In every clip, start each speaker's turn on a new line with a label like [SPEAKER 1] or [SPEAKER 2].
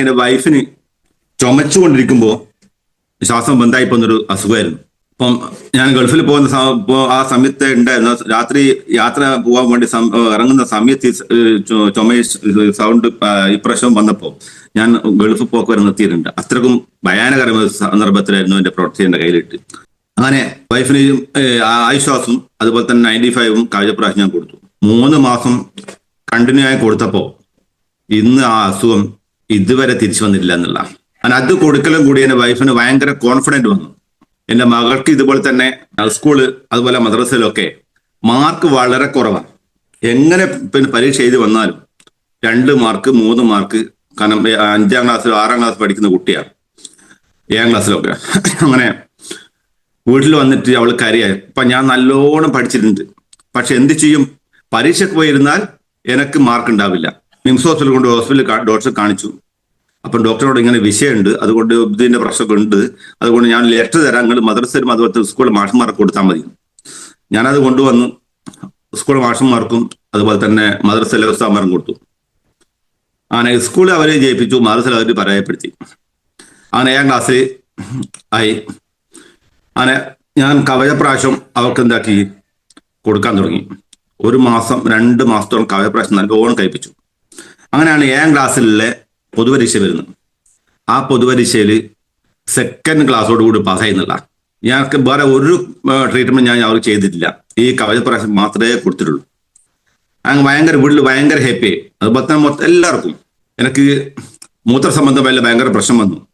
[SPEAKER 1] എന്റെ വൈഫിന് ചുമച്ചുകൊണ്ടിരിക്കുമ്പോൾ ശ്വാസം ബന്ധായി പോകുന്നൊരു അസുഖമായിരുന്നു. അപ്പം ഞാൻ ഗൾഫിൽ പോകുന്ന ആ സമയത്ത് ഉണ്ടായിരുന്നു രാത്രി യാത്ര പോകാൻ വേണ്ടി ഇറങ്ങുന്ന സമയത്ത് ചുമ സൗണ്ട് ഇപ്രാവശ്യം വന്നപ്പോൾ ഞാൻ ഗൾഫ് പോക്ക് വരെ നിർത്തിയിട്ടുണ്ട്. അത്രക്കും ഭയാനകരമായ സന്ദർഭത്തിലായിരുന്നു എന്റെ പ്രൊഡക്റ്റ് എന്റെ കയ്യിലിട്ട്. അങ്ങനെ വൈഫിനെയും ആശ്വാസം അതുപോലെ തന്നെ നയന്റി ഫൈവും കഴിഞ്ഞ പ്രാവശ്യം ഞാൻ കൊടുത്തു. മൂന്ന് മാസം കണ്ടിന്യൂ ആയി കൊടുത്തപ്പോ ഇന്ന് ആ അസുഖം ഇതുവരെ തിരിച്ചു വന്നിട്ടില്ല എന്നുള്ള. അത് കൊടുക്കലും കൂടി എന്റെ വൈഫിന് ഭയങ്കര കോൺഫിഡന്റ് വന്നു. എന്റെ മകൾക്ക് ഇതുപോലെ തന്നെ സ്കൂൾ അതുപോലെ മദ്രസയിലൊക്കെ മാർക്ക് വളരെ കുറവാണ് എങ്ങനെ പിന്നെ പരീക്ഷ എഴുതി വന്നാലും രണ്ട് മാർക്ക് മൂന്ന് മാർക്ക് കാരണം അഞ്ചാം ക്ലാസ്സിൽ ആറാം ക്ലാസ് പഠിക്കുന്ന കുട്ടിയാണ്. ഏഴാം ക്ലാസ്സിലൊക്കെ അങ്ങനെ വീട്ടിൽ വന്നിട്ട് അവൾ കരയായി അപ്പൊ ഞാൻ നല്ലോണം പഠിച്ചിട്ടുണ്ട്. പക്ഷെ എന്ത് ചെയ്യും? പരീക്ഷയ്ക്ക് പോയിരുന്നാൽ എനിക്ക് മാർക്ക് ഉണ്ടാവില്ല. മിംസ് ഹോസ്പിറ്റൽ കൊണ്ട് ഹോസ്പിറ്റലിൽ ഡോക്ടറെ കാണിച്ചു. അപ്പം ഡോക്ടറോട് ഇങ്ങനെ വിഷയമുണ്ട്. അതുകൊണ്ട് ഇതിന്റെ പ്രശ്നമൊക്കെ ഉണ്ട് അതുകൊണ്ട് ഞാൻ ലെറ്റർ തരാം. നിങ്ങൾ മദ്രസയിലും അതുപോലത്തെ സ്കൂളിലെ മാഷന്മാർക്ക് കൊടുത്താൽ മതി. ഞാനത് കൊണ്ടുവന്നു. സ്കൂൾ മാഷന്മാർക്കും അതുപോലെ തന്നെ മദ്രസയിലെ ഉസ്താമാർക്കും കൊടുത്തു. അങ്ങനെ സ്കൂളിൽ അവരെ ജയിപ്പിച്ചു. മദ്രസയിൽ അവർ പരാജയപ്പെടുത്തി. അങ്ങനെ ഏഴാം ക്ലാസ്സിൽ ആയി. അങ്ങനെ ഞാൻ കവചപ്രാവശ്യം അവർക്ക് എന്താക്കി? കൊടുക്കാൻ തുടങ്ങി. ഒരു മാസം രണ്ട് മാസത്തോളം കവചപ്രാവശ്യം നല്ലോണം കഴിപ്പിച്ചു. അങ്ങനെയാണ് ഏഴാം ക്ലാസ്സിലെ പൊതുപരീക്ഷ വരുന്നത്. ആ പൊതുപരീക്ഷയിൽ സെക്കൻഡ് ക്ലാസ്സോട് കൂടി പാസ്സായി എന്നുള്ള ഞങ്ങൾക്ക് വേറെ ഒരു ട്രീറ്റ്മെന്റ് ഞാൻ അവർക്ക് ചെയ്തിട്ടില്ല. ഈ കവച പ്രാവശ്യം മാത്രമേ കൊടുത്തിട്ടുള്ളൂ. അങ്ങ് ഭയങ്കര വീട്ടിൽ ഭയങ്കര ഹാപ്പി അതുപോലെ തന്നെ മൊത്തം എല്ലാവർക്കും എനിക്ക് മൂത്ര സംബന്ധമായ ഭയങ്കര പ്രശ്നം വന്നു.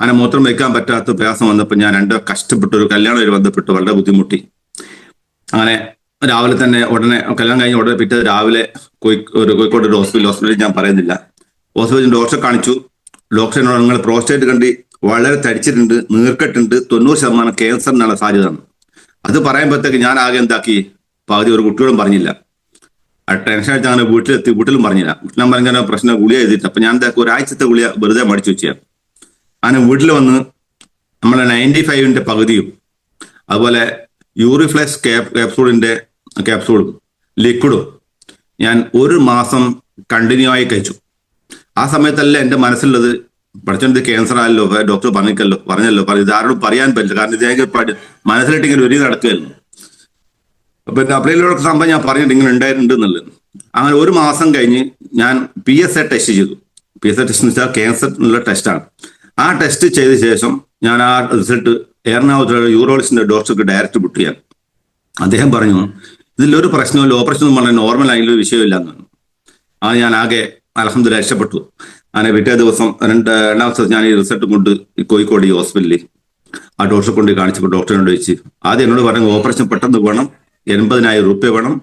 [SPEAKER 1] അങ്ങനെ മൂത്രം വയ്ക്കാൻ പറ്റാത്ത പ്രയാസം വന്നപ്പോൾ ഞാൻ രണ്ടോ കഷ്ടപ്പെട്ടു. ഒരു കല്യാണം ബന്ധപ്പെട്ട് വളരെ ബുദ്ധിമുട്ടി. അങ്ങനെ രാവിലെ തന്നെ ഉടനെ കല്യാണം കഴിഞ്ഞ ഉടനെ പിറ്റേ രാവിലെ ഒരു കോഴിക്കോട് ഒരു ഹോസ്പിറ്റൽ ഹോസ്പിറ്റലിൽ ഞാൻ പറയുന്നില്ല. ഹോസ്പിറ്റലിൽ ഡോക്ടറെ കാണിച്ചു. ഡോക്ടറിനോട് നിങ്ങൾ പ്രോസ്റ്റേറ്റ് കണ്ടി വളരെ തടിച്ചിട്ടുണ്ട് നീർക്കെട്ടുണ്ട് തൊണ്ണൂറ് ശതമാനം ക്യാൻസർ ക്യാൻസറിനുള്ള സാധ്യത അത് പറയുമ്പോഴത്തേക്ക് ഞാൻ ആകെ എന്താക്കി? പകുതി ഒരു കുട്ടിയോടും പറഞ്ഞില്ല. ആ ടെൻഷൻ അടിച്ച് അങ്ങനെ വീട്ടിലെത്തി വീട്ടിലും പറഞ്ഞില്ല. വീട്ടിലും പറഞ്ഞ പ്രശ്നം ഗുളിക എഴുതിയിട്ട് അപ്പൊ ഞാൻ എന്താക്കി? ഒരാഴ്ചത്തെ ഗുളിക വെറുതെ മടിച്ചു വെച്ചാൽ അങ്ങനെ വീട്ടിൽ വന്ന് നമ്മളെ നയന്റി ഫൈവിന്റെ പകുതിയും അതുപോലെ യൂറിഫ്ലെക്സ് ക്യാപ്സൂളിന്റെ ക്യാപ്സൂളും ലിക്വിഡും ഞാൻ ഒരു മാസം കണ്ടിന്യൂ ആയി കഴിച്ചു. ആ സമയത്തല്ല എന്റെ മനസ്സിലുള്ളത്. പഠിച്ചത് ക്യാൻസർ ആയല്ലോ ഡോക്ടർ പറഞ്ഞിക്കല്ലോ പറഞ്ഞല്ലോ പറഞ്ഞു ഇതാരോടും പറയാൻ പറ്റില്ല. കാരണം ഇദ്ദേഹം മനസ്സിലിട്ടിങ്ങനെ ഒരു നടക്കുകയായിരുന്നു. അപ്പൊ അപ്രൈലിലുള്ള സംഭവം ഞാൻ പറഞ്ഞിട്ട് ഇങ്ങനെ ഉണ്ടായിട്ടുണ്ട് എന്നുള്ളത്. അങ്ങനെ ഒരു മാസം കഴിഞ്ഞ് ഞാൻ പി എസ് എ ടെസ്റ്റ് ചെയ്തു. പി എസ് എ ടെസ്റ്റ് എന്ന് വെച്ചാൽ ക്യാൻസർ എന്നുള്ള ടെസ്റ്റാണ് ആ ടെസ്റ്റ് ചെയ്ത ശേഷം ഞാൻ ആ റിസൾട്ട് എറണാകുളത്തുള്ള യൂറോളജിസ്റ്റിന്റെ ഡോക്ടർക്ക് ഡയറക്റ്റ് വിട്ടു ഞാൻ അദ്ദേഹം പറഞ്ഞു ഇതിലൊരു പ്രശ്നമില്ല ഓപ്പറേഷൻ ഒന്നും വളരെ നോർമൽ ആയിട്ടുള്ള ഒരു വിഷയമില്ല എന്ന് പറഞ്ഞു. ആ ഞാൻ ആകെ അലഹമ്മദ് രക്ഷപ്പെട്ടു. അങ്ങനെ പിറ്റേ ദിവസം രണ്ട് രണ്ടാം ദിവസം ഞാൻ ഈ റിസൾട്ട് കൊണ്ട് കോഴിക്കോട് ഈ ഹോസ്പിറ്റലിൽ ആ ഡോക്ടറെ കൊണ്ട് കാണിച്ചപ്പോൾ ഡോക്ടറിനോട് ചോദിച്ചു ആദ്യം എന്നോട് പറഞ്ഞു ഓപ്പറേഷൻ പെട്ടെന്ന് വേണം എൺപതിനായിരം റുപ്യ വേണം.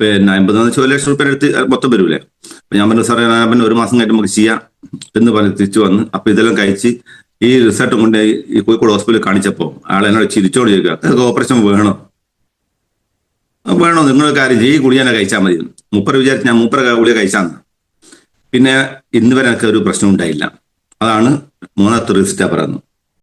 [SPEAKER 1] പിന്നെ അമ്പതെന്ന് വെച്ചാൽ ഒരു ലക്ഷം റുപ്യ എടുത്ത് മൊത്തം വരൂലേ? അപ്പൊ ഞാൻ പറഞ്ഞു സാറേ ഞാൻ പറഞ്ഞു ഒരു മാസം കഴിഞ്ഞ് നമുക്ക് ചെയ്യാം. എന്ന് പറഞ്ഞ് തിരിച്ചു വന്ന് അപ്പൊ ഇതെല്ലാം കഴിച്ച് ഈ റിസൾട്ട് കൊണ്ട് ഈ കോഴിക്കോട് ഹോസ്പിറ്റലിൽ കാണിച്ചപ്പോൾ ആളെന്നോട് എന്നോട് ചിരിച്ചോട് ചോദിക്കുക ഓപ്പറേഷൻ വേണോ. "ആ, വേണോ? നിങ്ങൾ കാര്യം ഗുളിക തന്നെ കഴിച്ചാൽ മതി. മൂപ്പർ വിചാരിച്ച് ഞാൻ മൂപ്പര ഗുളിക കഴിച്ചാന്ന്. പിന്നെ ഇന്ന് വരെ എനിക്ക് ഒരു പ്രശ്നം ഉണ്ടായില്ല. അതാണ് മൂന്നാമത്തെ റിസ്റ്റാ പറയുന്നത്.